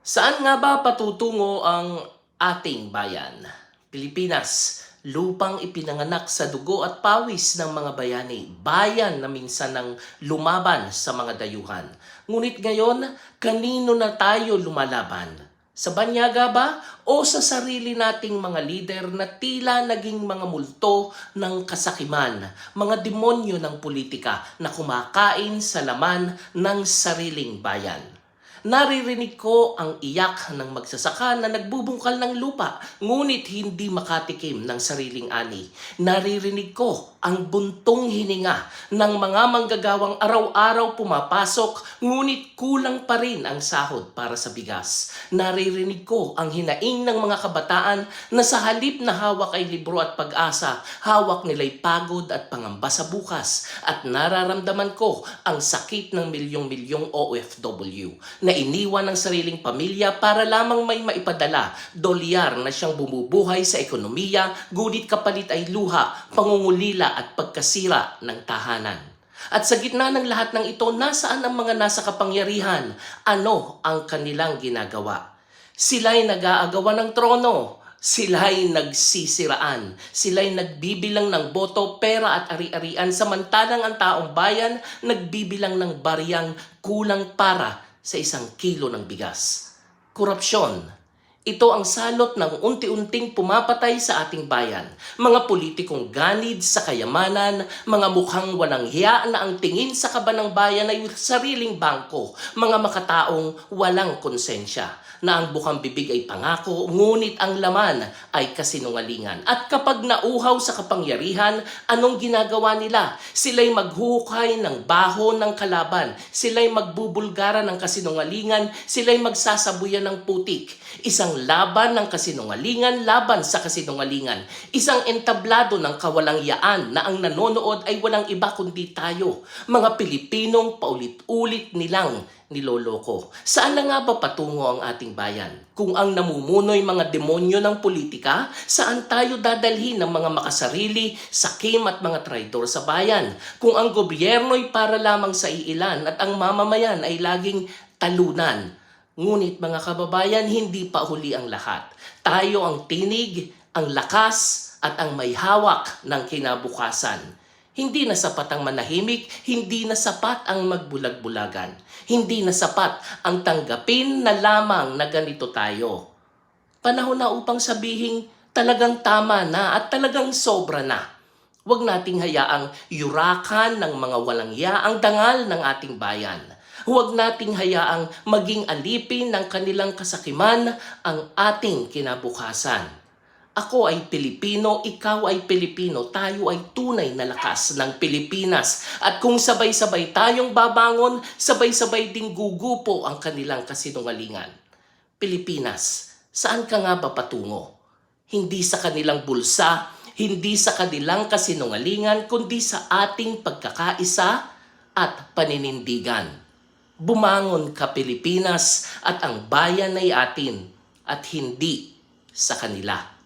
Saan nga ba patutungo ang ating bayan? Pilipinas, lupang ipinanganak sa dugo at pawis ng mga bayani, bayan na minsan ng lumaban sa mga dayuhan. Ngunit ngayon, kanino na tayo lumalaban? Sa banyaga ba o sa sarili nating mga lider na tila naging mga multo ng kasakiman, mga demonyo ng politika na kumakain sa laman ng sariling bayan? Naririnig ko ang iyak ng magsasaka na nagbubungkal ng lupa, ngunit hindi makatikim ng sariling ani. Naririnig ko ang buntong hininga ng mga manggagawang araw-araw pumapasok, ngunit kulang pa rin ang sahod para sa bigas. Naririnig ko ang hinaing ng mga kabataan na sa halip na hawak ay libro at pag-asa, hawak nila'y pagod at pangamba sa bukas. At nararamdaman ko ang sakit ng milyong-milyong OFW na iniwan ng sariling pamilya para lamang may maipadala, dolyar na siyang bumubuhay sa ekonomiya, ngunit kapalit ay luha, pangungulila at pagkasira ng tahanan. At sa gitna ng lahat ng ito, nasaan ang mga nasa kapangyarihan? Ano ang kanilang ginagawa? Sila'y nag-aagawan ng trono. Sila'y nagsisiraan. Sila'y nagbibilang ng boto, pera at ari-arian samantalang ang taong bayan nagbibilang ng bariyang kulang para sa isang kilo ng bigas. Korupsyon. Ito ang salot ng unti-unting pumapatay sa ating bayan. Mga politikong ganid sa kayamanan, mga mukhang walang hiya na ang tingin sa kaba ng bayan ay sariling bangko, mga makataong walang konsensya, na ang bukang bibig ay pangako, ngunit ang laman ay kasinungalingan. At kapag nauhaw sa kapangyarihan, anong ginagawa nila? Sila'y maghuhukay ng baho ng kalaban, sila'y magbubulgara ng kasinungalingan, sila'y magsasabuyan ng putik. Isang laban ng kasinungalingan laban sa kasinungalingan. Isang entablado ng kawalang yaan na ang nanonood ay walang iba kundi tayo. Mga Pilipinong paulit-ulit nilang niloloko. Saan na nga ba patungo ang ating bayan? Kung ang namumunoy mga demonyo ng politika, saan tayo dadalhin ng mga makasarili, sakim at mga traidor sa bayan? Kung ang gobyerno'y para lamang sa iilan at ang mamamayan ay laging talunan, Ngunit mga kababayan, hindi pa huli ang lahat. Tayo ang tinig, ang lakas, at ang may hawak ng kinabukasan. Hindi na sapat ang manahimik, hindi na sapat ang magbulag-bulagan. Hindi na sapat ang tanggapin na lamang na ganito tayo. Panahon na upang sabihin talagang tama na at talagang sobra na. Huwag nating hayaang yurakan ng mga walang ya ang dangal ng ating bayan. Huwag nating hayaang maging alipin ng kanilang kasakiman ang ating kinabukasan. Ako ay Pilipino, ikaw ay Pilipino, tayo ay tunay na lakas ng Pilipinas. At kung sabay-sabay tayong babangon, sabay-sabay ding gugupo ang kanilang kasinungalingan. Pilipinas, saan ka nga ba patungo? Hindi sa kanilang bulsa, hindi sa kanilang kasinungalingan, kundi sa ating pagkakaisa at paninindigan. Bumangon ka Pilipinas at ang bayan ay atin at hindi sa kanila.